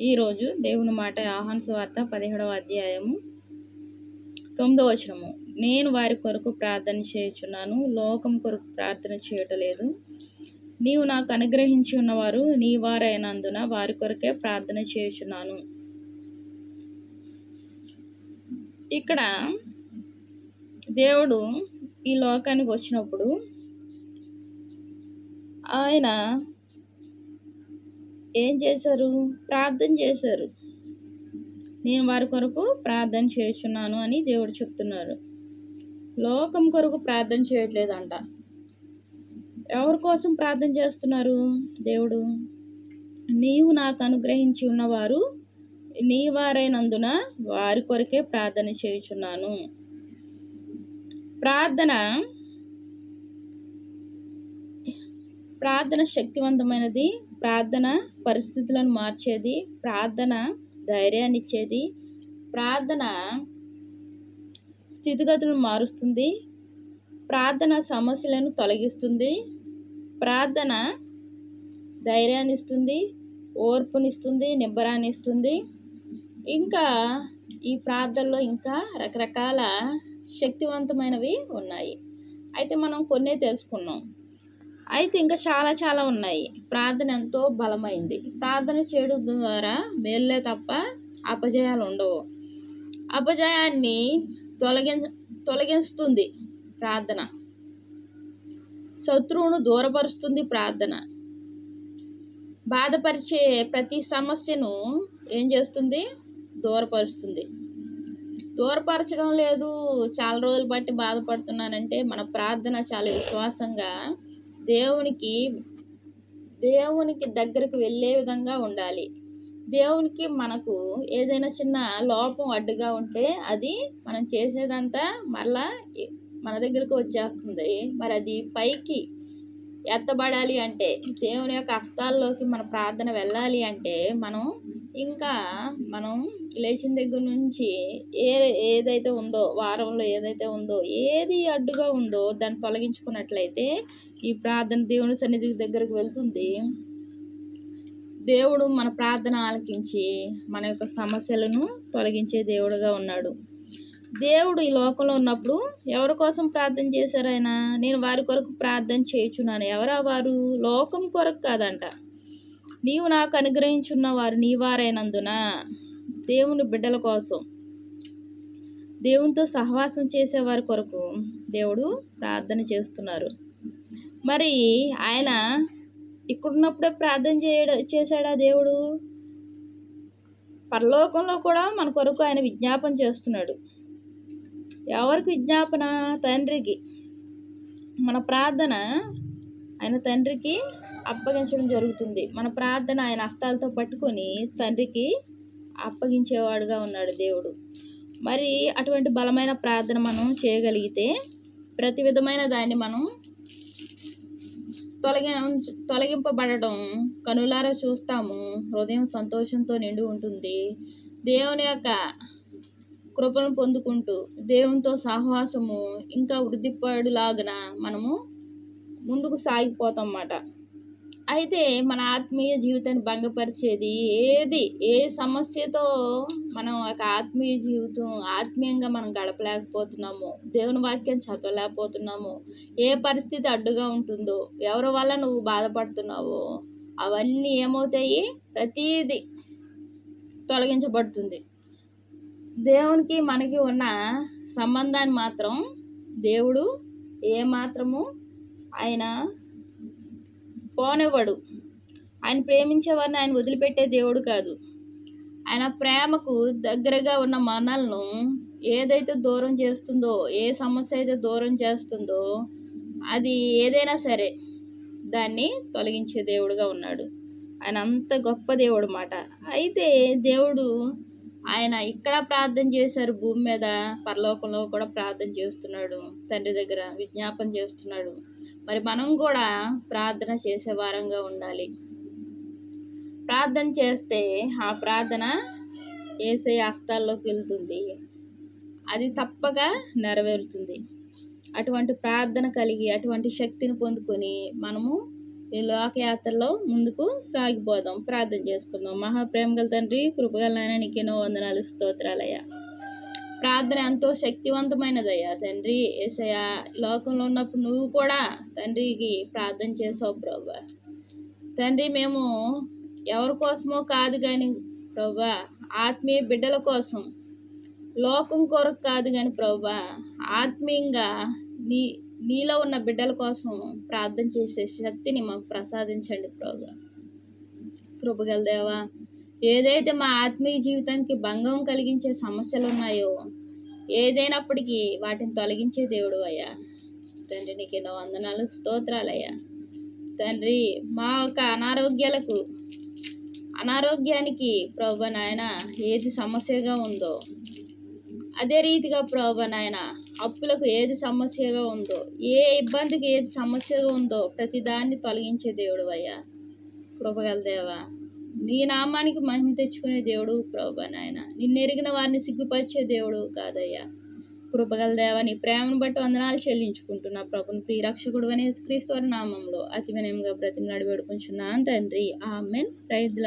ఈరోజు దేవుని మాట ఆహాన్ సువార్త పదిహేడవ అధ్యాయము తొమ్మిదవ వచనము. నేను వారి కొరకు ప్రార్థన చేయుచున్నాను లోకం కొరకు ప్రార్థన చేయటలేదు. నీవు నాకు అనుగ్రహించి ఉన్నవారు నీ వారైనందున వారి కొరకే ప్రార్థన చేయుచున్నాను. ఇక్కడ దేవుడు ఈ లోకానికి వచ్చినప్పుడు ఆయన ఏం చేశారు? ప్రార్థన చేశారు. నేను వారి కొరకు ప్రార్థన చేస్తున్నాను అని దేవుడు చెప్తున్నారు. లోకం కొరకు ప్రార్థన చేయట్లేదంట. ఎవరి కోసం ప్రార్థన చేస్తున్నారు దేవుడు? నీవు నాకు అనుగ్రహించి ఉన్నవారు నీ వారైనందున వారి కొరకే ప్రార్థన చేయుచున్నాను. ప్రార్థన ప్రార్థన శక్తివంతమైనది ప్రార్థన పరిస్థితులను మార్చేది ప్రార్థన ధైర్యాన్ని ఇచ్చేది ప్రార్థన స్థితిగతులను మారుస్తుంది ప్రార్థన సమస్యలను తొలగిస్తుంది ప్రార్థన ధైర్యాన్ని ఇస్తుంది ఓర్పునిస్తుంది నిబ్బరాన్ని ఇస్తుంది. ఇంకా ఈ ప్రార్థనలో ఇంకా రకరకాల శక్తివంతమైనవి ఉన్నాయి. అయితే మనం కొన్నే తెలుసుకున్నాం. అయితే ఇంకా చాలా చాలా ఉన్నాయి. ప్రార్థన ఎంతో బలమైంది. ప్రార్థన చేయడం ద్వారా మేలులే తప్ప అపజయాలు ఉండవు. అపజయాన్ని తొలగి తొలగిస్తుంది ప్రార్థన. శత్రువును దూరపరుస్తుంది ప్రార్థన. బాధపరిచే ప్రతి సమస్యను ఏం చేస్తుంది? దూరపరుస్తుంది. దూరపరచడం లేదు. చాలా రోజులు బట్టి బాధపడుతున్నానంటే మన ప్రార్థన చాలా విశ్వాసంగా దేవునికి దేవునికి దగ్గరకు వెళ్ళే విధంగా ఉండాలి. దేవునికి మనకు ఏదైనా చిన్న లోపం అడ్డుగా ఉంటే అది మనం చేసేదంతా మళ్ళా మన దగ్గరకు వచ్చేస్తుంది. మరి అది పైకి ఎత్తబడాలి అంటే దేవుని యొక్క హస్తాల్లోకి మన ప్రార్థన వెళ్ళాలి అంటే మనం ఇంకా మనం లేచిన దగ్గర నుంచి ఏ ఏదైతే ఉందో వారంలో ఏదైతే ఉందో ఏది అడ్డుగా ఉందో దాన్ని తొలగించుకున్నట్లయితే ఈ ప్రార్థన దేవుని సన్నిధి దగ్గరకు వెళ్తుంది. దేవుడు మన ప్రార్థన ఆలకించి మన యొక్క సమస్యలను తొలగించే దేవుడుగా ఉన్నాడు. దేవుడు ఈ లోకంలో ఉన్నప్పుడు ఎవరి కోసం ప్రార్థన చేశారు ఆయన? నేను వారి కొరకు ప్రార్థన చేయుచున్నాను. ఎవరా వారు? లోకం కొరకు కాదంట. నీవు నాకు అనుగ్రహించున్న వారు నీ వారైనందున దేవుని బిడ్డల కోసం దేవునితో సహవాసం చేసేవారి కొరకు దేవుడు ప్రార్థన చేస్తున్నారు. మరి ఆయన ఇక్కడున్నప్పుడే ప్రార్థన చేయడం చేశాడా దేవుడు? పరలోకంలో కూడా మన కొరకు ఆయన విజ్ఞాపన చేస్తున్నాడు. ఎవరికి విజ్ఞాపన? తండ్రికి. మన ప్రార్థన ఆయన తండ్రికి అప్పగించడం జరుగుతుంది. మన ప్రార్థన ఆయన హస్తాలతో పట్టుకొని తండ్రికి అప్పగించేవాడుగా ఉన్నాడు దేవుడు. మరి అటువంటి బలమైన ప్రార్థన మనం చేయగలిగితే ప్రతి విధమైన దాన్ని మనం తొలగి తొలగింపబడడం కనులారా చూస్తాము. హృదయం సంతోషంతో నిండి ఉంటుంది. దేవుని యొక్క కృపను పొందుకుంటూ దేవునితో సహవాసము ఇంకా వృద్ధిపడులాగన మనము ముందుకు సాగిపోతాం అన్నమాట అయితే మన ఆత్మీయ జీవితాన్ని భంగపరిచేది ఏది? ఏ సమస్యతో మనం ఒక ఆత్మీయ జీవితం ఆత్మీయంగా మనం గడపలేకపోతున్నాము దేవుని వాక్యం చదవలేకపోతున్నాము ఏ పరిస్థితి అడ్డుగా ఉంటుందో ఎవరి వల్ల నువ్వు బాధపడుతున్నావో అవన్నీ ఏమవుతాయి? ప్రతీది తొలగించబడుతుంది. దేవునికి మనకి ఉన్న సంబంధాన్ని మాత్రం దేవుడు ఏమాత్రము ఆయన పోనివ్వడు. ఆయన ప్రేమించేవారిని ఆయన వదిలిపెట్టే దేవుడు కాదు. ఆయన ప్రేమకు దగ్గరగా ఉన్న మనల్ని ఏదైతే దూరం చేస్తుందో ఏ సమస్య అయితే దూరం చేస్తుందో అది ఏదైనా సరే దాన్ని తొలగించే దేవుడుగా ఉన్నాడు. ఆయన అంత గొప్ప దేవుడు మాట అయితే దేవుడు ఆయన ఇక్కడ ప్రార్థన చేశారు భూమి మీద పరలోకంలో కూడా ప్రార్థన చేస్తున్నాడు తండ్రి దగ్గర విజ్ఞాపన చేస్తున్నాడు. మరి మనం కూడా ప్రార్థన చేసే వారంగా ఉండాలి. ప్రార్థన చేస్తే ఆ ప్రార్థన వేసే హస్తాల్లోకి వెళ్తుంది. అది తప్పక నెరవేరుతుంది. అటువంటి ప్రార్థన కలిగి అటువంటి శక్తిని పొందుకొని మనము ఈ లోకయాత్రలో ముందుకు సాగిపోదాం. ప్రార్థన చేసుకుందాం. మహాప్రేమ గల తండ్రి కృపగల నాయన నీకెన్నో వందనాలు స్తోత్రాలయ్యా. ప్రార్థన ఎంతో శక్తివంతమైనదయ్యా తండ్రి. ఏసయ్యా లోకంలో ఉన్నప్పుడు నువ్వు కూడా తండ్రికి ప్రార్థన చేసావు ప్రభా. తండ్రి మేము ఎవరి కోసమో కాదు కానీ ప్రభా ఆత్మీయ బిడ్డల కోసం లోకం కొరకు కాదు కానీ ప్రభా ఆత్మీయంగా నీ నీలో ఉన్న బిడ్డల కోసం ప్రార్థన చేసే శక్తిని మాకు ప్రసాదించండి ప్రోగ్రాం కృపగల దేవా ఏదైతే మా ఆత్మీయ జీవితానికి భంగం కలిగించే సమస్యలు ఉన్నాయో ఏదైనప్పటికీ వాటిని తొలగించే దేవుడు అయ్యా. తండ్రి నీకు ఎన్నో వందనాలు స్తోత్రాలయ్యా. తండ్రి మా యొక్క అనారోగ్యాలకు అనారోగ్యానికి ప్రభు నాయన ఏది సమస్యగా ఉందో అదే రీతిగా ప్రభు నాయన అప్పులకు ఏది సమస్యగా ఉందో ఏ ఇబ్బందికి ఏది సమస్యగా ఉందో ప్రతి దాన్ని తొలగించే దేవుడు అయ్యా. కృపగల దేవా నీ నామానికి మహిమ తెచ్చుకునే దేవుడు ప్రభు నాయన. నిన్నెరిగిన వారిని సిగ్గుపరిచే దేవుడు కాదయ్యా. కృపగల దేవా నీ ప్రేమను బట్టి వందనాలు చెల్లించుకుంటున్నా ప్రభుని ప్రియరక్షకుడు అనే క్రీస్తు నామంలో. అతి వినయంగా బ్రతిమలాడి వేడుకుంటున్నాను తండ్రి. ఆమెన్. రైతుల